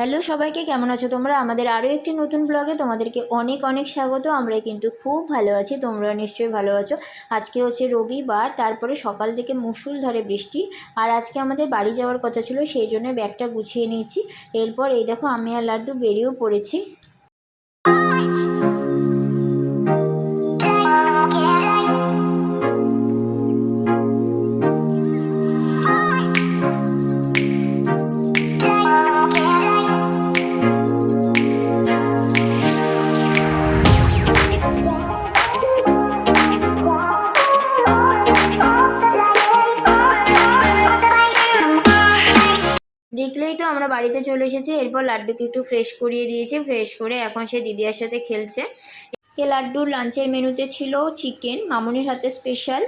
Hello সবাইকে, কেমন আছো তোমরা? আমাদের আরও একটি নতুন ব্লগে তোমাদেরকে অনেক অনেক স্বাগত। আমরা কিন্তু খুব ভালো আছি তোমরা নিশ্চয়ই ভালো আছো। আজকে হচ্ছে রবিবার, তারপরে সকাল থেকে মুসুল ধরে বৃষ্টি, আর আজকে আমাদের বাড়ি যাওয়ার কথা ছিল, সেই জন্য ব্যাগটা গুছিয়ে নিয়েছি। এরপর এই দেখো, আমি আর লাড্ডু বেরিয়েও পড়েছি। দেখলেই তো আমরা বাড়িতে চলে এসেছি। এরপর লাড্ডুকে একটু ফ্রেশ করিয়ে দিয়েছি। ফ্রেশ করে এখন সে দিদিয়ার সাথে খেলছে। কে লাড্ডুর লাঞ্চের মেনুতে ছিল চিকেন মামুনির হাতে স্পেশাল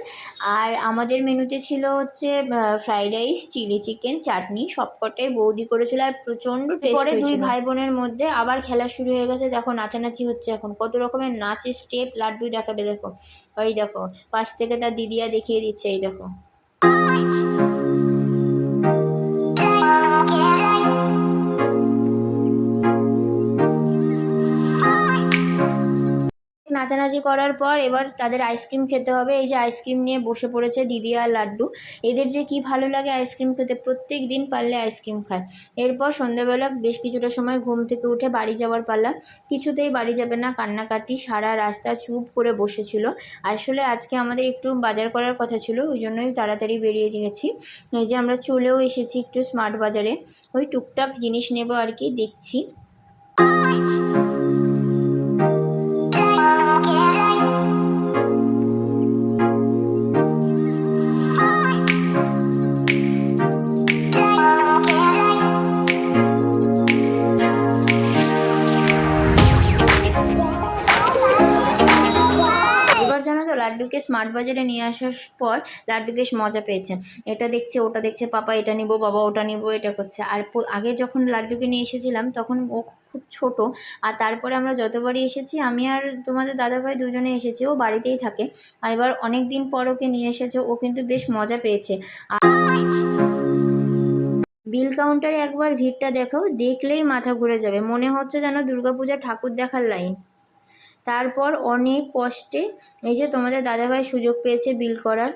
আর আমাদের মেনুতে ছিল হচ্ছে fried rice chilli chicken chutney সবকটাই বৌদি করেছিল আর প্রচণ্ড টেস্ট দুই ভাই বোনের মধ্যে আবার খেলা শুরু হয়ে গেছে। দেখো নাচানাচি হচ্ছে এখন। কত রকমের নাচের স্টেপ লাড্ডু দেখাবে দেখো। ওই দেখো পাশ থেকে তার দিদিয়া দেখিয়ে দিচ্ছে এই দেখো। নাচানাচি করার পর এবার তাদের আইসক্রিম খেতে হবে। এই যে আইসক্রিম নিয়ে বসে পড়েছে দিদি আর লাড্ডু। এদের যে কি ভালো লাগে আইসক্রিম খেতে, প্রত্যেক দিন পারলে আইসক্রিম খায়। এরপর সন্ধ্যাবেলা বেশ কিছুটা সময় ঘুম থেকে উঠে বাড়ি যাওয়ার পালা কিছুতেই বাড়ি যাবে না। কান্নাকাটি, সারা রাস্তা চুপ করে বসেছিল। আসলে আজকে আমাদের একটু বাজার করার কথা ছিল, ওই জন্যই তাড়াতাড়ি বেরিয়ে গেছি। এই যে আমরা চলেও এসেছি একটু স্মার্ট বাজারে। ওই টুকটাক জিনিস নেব আর কি, দেখছি। লাড্ডুকে স্মার্ট বাজারে নিয়ে আসার পর লাড্ডু বেশ মজা পেয়েছে। এটা দেখছে, ওটা দেখছে, পাপা, এটা নিব, বাবা, ওটা নিব, এটা করছে। আর আগে যখন লাড্ডুকে নিয়ে এসেছিলাম, তখন ও খুব ছোট। আর তারপরে আমরা যতবারই এসেছি, আমি আর তোমাদের দাদাভাই দুজনে এসেছি, ও বাড়িতেই থাকে। এবার অনেক দিন পর ওকে নিয়ে এসেছে, ও কিন্তু বেশ মজা পেয়েছে। আর বিল কাউন্টারে একবার ভিড়টা দেখো, দেখলেই মাথা ঘুরে যাবে। মনে হচ্ছে যেন দুর্গাপূজা ঠাকুর দেখার লাইন। তারপর অনেক কষ্টে এই যে তোমাদের দাদাভাই সুযোগ পেয়েছে বিল করার।